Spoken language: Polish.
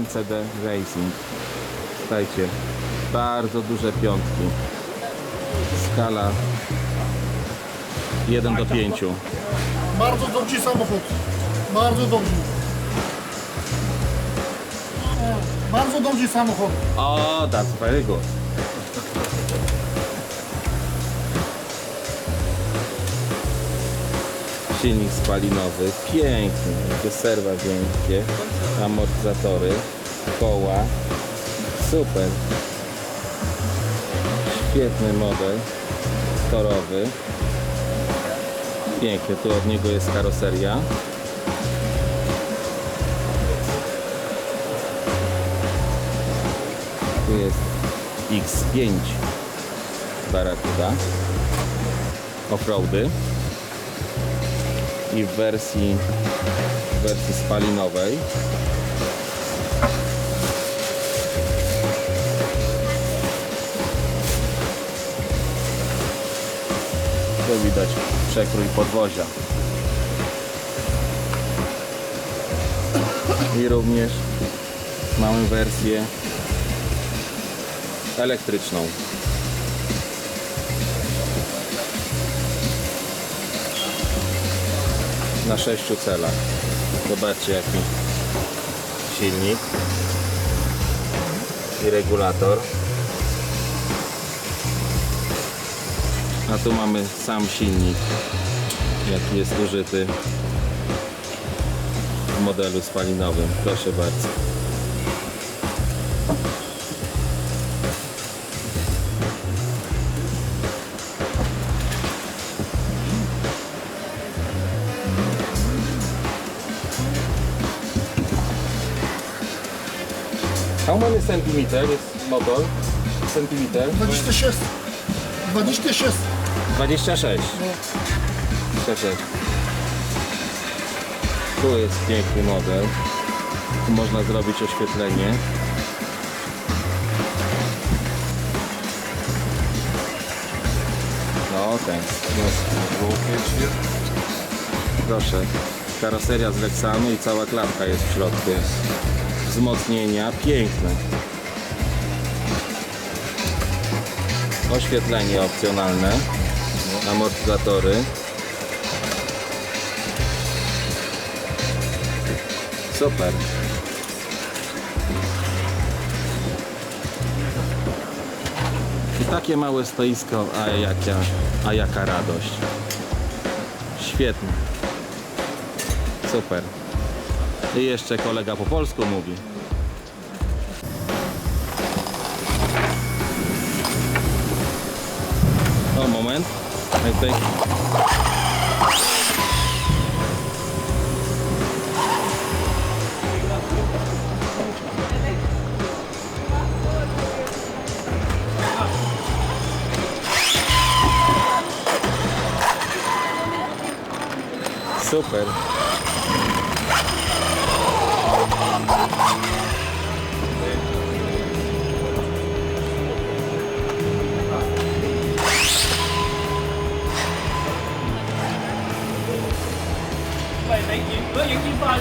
MCD Racing. Słuchajcie, bardzo duże piątki. Skala 1 do 5. Bardzo dobrze samochód. Bardzo dobrze. Bardzo dobrze samochód. O, that's very good. Silnik spalinowy, piękny, serwa wielkie, amortyzatory, koła, super. Świetny model torowy. Piękny, tu od niego jest karoseria. Tu jest X5 Barracuda Offroady i w wersji w wersji spalinowej tu widać przekrój podwozia i również mamy wersję elektryczną. Na sześciu celach. Zobaczcie jaki silnik i regulator. A tu mamy sam silnik, jaki jest użyty w modelu spalinowym. Proszę bardzo. How many centimeter is motor? Centimeter? 26. 26. 26. 26. Tu jest piękny model. Tu można zrobić oświetlenie. No ten. Proszę. Karoseria z Lexanu i cała klatka jest w środku. Wzmocnienia. Piękne. Oświetlenie opcjonalne. Amortyzatory. Super. I takie małe stoisko, a jaka, a jaka radość. Świetnie. Super. I jeszcze kolega po polsku mówi. O, moment. I think. Super. 喂，你見唔到影煙花喎？